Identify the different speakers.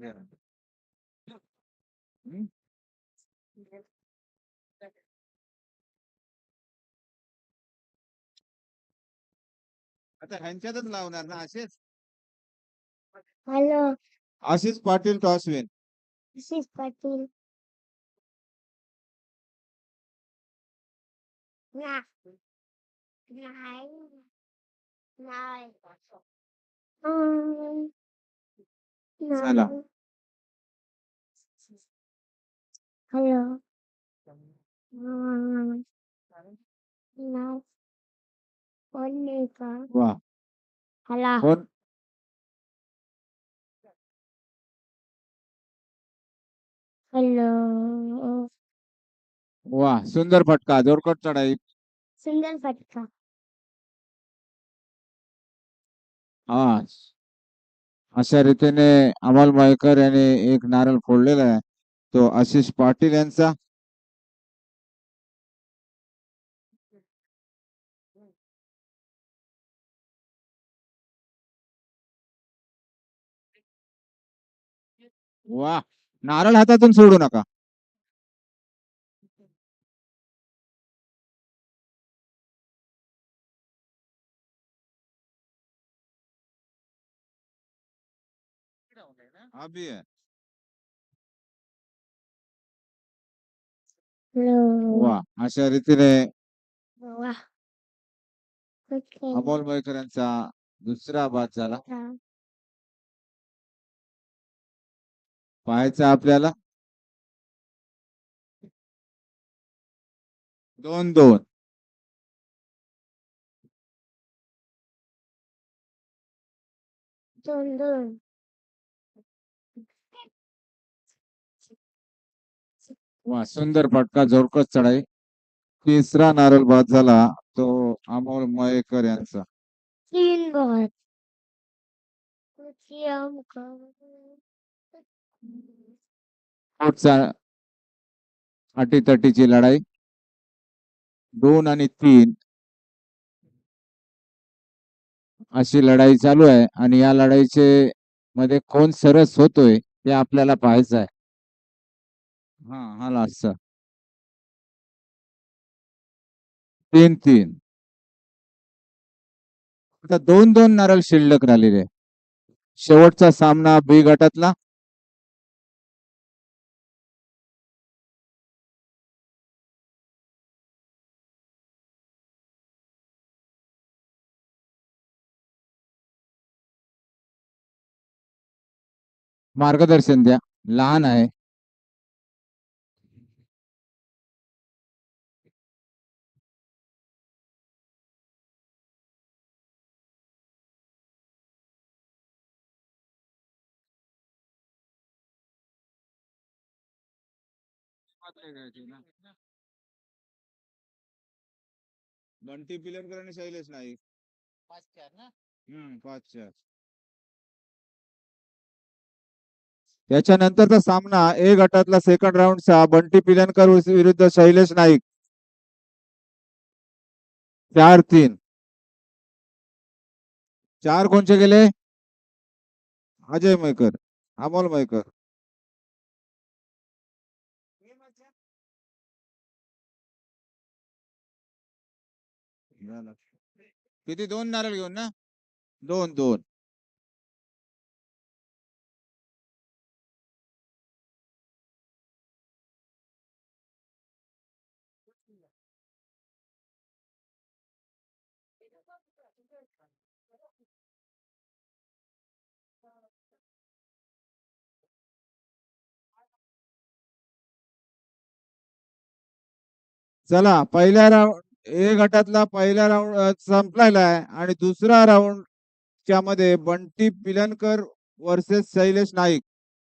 Speaker 1: हम्म? आता ह्यांच्यातच लावणार ना असेच
Speaker 2: hello
Speaker 1: Ashish Patil toss win
Speaker 2: Ashish Patil ना नाही नाही अं,
Speaker 1: चला.
Speaker 2: नाही कोण नाही का
Speaker 1: वा
Speaker 2: हॅलो
Speaker 1: कोण
Speaker 2: हॅलो
Speaker 1: वा सुंदर फटका जोरकट चढाई।
Speaker 2: सुंदर फटका।
Speaker 1: हा अशा रीतीने अमोल मायकर यांनी एक नारळ फोडलेला आहे. तो आशिष पाटील यांचा. वा नारळ हातातून सोडू नका. अभी है वा अशा रीतीने
Speaker 2: वा
Speaker 1: अमोल मयकर यांचा दुसरा बाद झाला. पाहायचं आपल्याला. दोन दोन.
Speaker 2: दोन दोन.
Speaker 1: वा सुंदर फटका जोरकस चढाई. तिसरा नारळ बाद झाला तो अमोल मयेकर यांचा.
Speaker 2: तीन
Speaker 1: पुढचा अटीतटीची लढाई. दोन आणि तीन. अशी लढाई चालू आहे आणि या लढाईचे मध्ये कोण सरस होतोय ते आपल्याला पाहायचं आहे. हा हा लास्टचा तीन तीन. आता दोन दोन नारळ शिल्लक राहिलेले. शेवटचा सामना बी गटातला. मार्गदर्शन द्या. लहान आहे. बंटी पिलरकर आणि शैलेश नाईक
Speaker 3: पाच चार ना?
Speaker 1: हम्म पाच चार. त्याच्यानंतरचा सामना ए गटातला सेकंड राऊंडचा बंटी पिलनकर विरुद्ध शैलेश नाईक. चार तीन. चार कोणचे गेले अजय मयकर अमोल मयकर किती दोन नारळ घेऊन ना दोन दोन चला पहिल्या राऊंड ए गटातला पहिला राऊंड संपलेला आहे आणि दुसरा राऊंड च्या मध्ये बंटी पिलनकर वर्सेस शैलेश नाईक.